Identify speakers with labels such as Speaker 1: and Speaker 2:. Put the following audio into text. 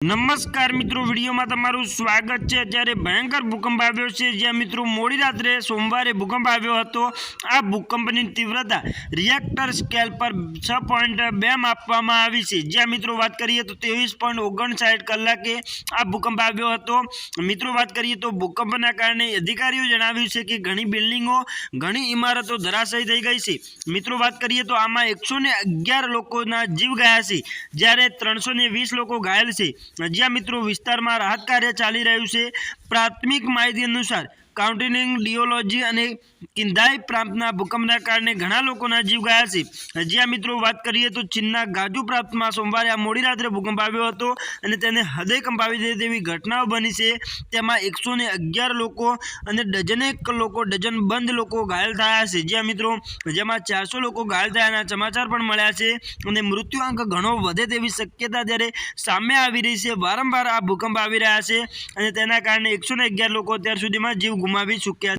Speaker 1: નમસ્કાર મિત્રો, વિડીયોમાં તમારું સ્વાગત છે. જ્યારે ભયંકર ભૂકંપ આવ્યો છે. જ્યાં મિત્રો મોડી રાત્રે સોમવારે ભૂકંપ આવ્યો હતો. આ ભૂકંપની તીવ્રતા રિએક્ટર સ્કેલ પર છ પોઈન્ટ બે માપવામાં આવી છે. જ્યાં મિત્રો વાત કરીએ તો ત્રેવીસ પોઈન્ટ ઓગણસાઠ કલાકે આ ભૂકંપ આવ્યો હતો. મિત્રો વાત કરીએ તો ભૂકંપના કારણે અધિકારીઓ જણાવ્યું છે કે ઘણી બિલ્ડિંગો, ઘણી ઇમારતો ધરાશયી થઈ ગઈ છે. મિત્રો વાત કરીએ તો આમાં એકસો લોકોના જીવ ગયા છે. જ્યારે ત્રણસો વીસ લોકો ઘાયલ છે. જ્યાં મિત્રો વિસ્તારમાં રાહત કાર્ય ચાલી રહ્યું છે પ્રાથમિક માહિતી અનુસાર કાઉન્ટિંગ ડિયોલોજી અને કિંધાઈ પ્રાંતના ભૂકંપના કારણે ઘણા લોકોના જીવ ગયા છે. જ્યાં મિત્રો વાત કરીએ તો ચીનના ગાજુ પ્રાંતમાં સોમવારે આ મોડી રાત્રે ભૂકંપ આવ્યો હતો અને તેને હૃદય કંપાવી દે તેવી ઘટનાઓ બની છે. તેમાં એકસો અગિયાર લોકો અને ડઝનેક લોકો, ડઝન બંધ લોકો ઘાયલ થયા છે. જ્યાં મિત્રો, જેમાં ચારસો લોકો ઘાયલ થયાના સમાચાર પણ મળ્યા છે અને મૃત્યુઆંક ઘણો વધે તેવી શક્યતા જ્યારે સામે આવી રહી છે. વારંવાર આ ભૂકંપ આવી રહ્યા છે અને તેના કારણે એકસો લોકો અત્યાર સુધીમાં જીવ ગુમાવી ચૂક્યા